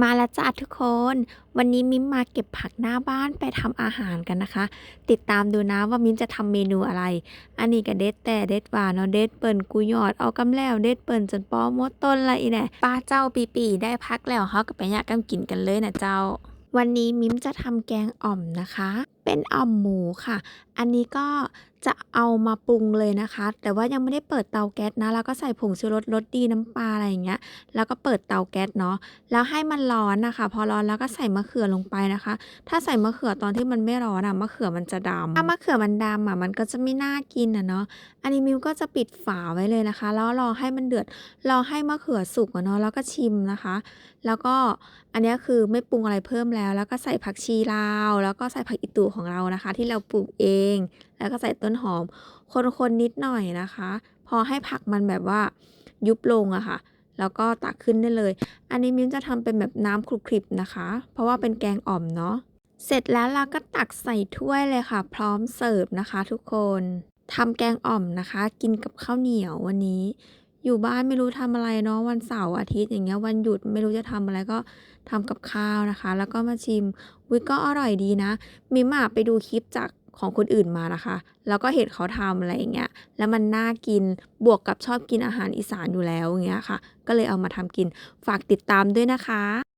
มาแล้วจ้าทุกคน วันนี้มิมมาเก็บผักหน้าบ้านไปทำอาหารกันนะคะ ติดตามดูนะว่ามิมจะทำเมนูอะไร อันนี้ก็เด็ดแต่เด็ดว่านเนาะเด็ดเปิ่นกูยอดเอากำแล้วเด็ดเปิ่นจนป้อมดต้นละอีแน่ป้าเจ้าปีปีได้พักแล้วเขาก็ไปยากำกินกันเลยนะเจ้า วันนี้มิมจะทำแกงอ่อมนะคะเป็นอ่อมหมูค่ะ อันนี้ก็จะเอามาปรุงเลยนะคะ แต่ว่ายังไม่ได้เปิดเตาแก๊สนะ แล้วก็ใส่ผงชูรสรสดีน้ำปลาอะไรอย่างเงี้ย แล้วก็เปิดเตาแก๊สเนาะ แล้วให้มันร้อนนะคะ พอร้อนแล้วก็ใส่มะเขือลงไปนะคะ ถ้าใส่มะเขือตอนที่มันไม่ร้อนอะมะเขือมันจะดำถ้ามะเขือมันดำอะมันก็จะไม่น่ากินอะเนาะ อันนี้มิวก็จะปิดฝาไว้เลยนะคะ แล้วรอให้มันเดือด รอให้มะเขือสุกอะเนาะ แล้วก็ชิมนะคะ แล้วก็อันนี้คือไม่ปรุงอะไรเพิ่มแล้ว แล้วก็ใส่ผักชีลาว แล้วก็ใส่ผักอีตูของของเรานะคะ ที่เราปลูกเอง แล้วก็ใส่ต้นหอม คนๆนิดหน่อยนะคะ พอให้ผักมันแบบว่ายุบลงอะค่ะ แล้วก็ตักขึ้นได้เลย อันนี้มิ้นจะทำเป็นแบบน้ำคลุกคลิบนะคะ เพราะว่าเป็นแกงอ่อมเนาะเสร็จแล้วเราก็ตักใส่ถ้วยเลยค่ะ พร้อมเสิร์ฟนะคะ ทุกคนทำแกงอ่อมนะคะ กินกับข้าวเหนียววันนี้ อยู่บ้านไม่รู้ทำอะไรเนาะวันเสาร์อาทิตย์อย่างเงี้ยวันหยุดไม่รู้จะทำอะไรก็ทำกับข้าวนะคะ แล้วก็มาชิมวิก็อร่อยดีนะ มิมาไปดูคลิปจากของคนอื่นมานะคะ แล้วก็เห็นเขาทำอะไรอย่างเงี้ย แล้วมันน่ากิน บวกกับชอบกินอาหารอีสานอยู่แล้วอย่างเงี้ยค่ะ ก็เลยเอามาทำกิน ฝากติดตามด้วยนะคะ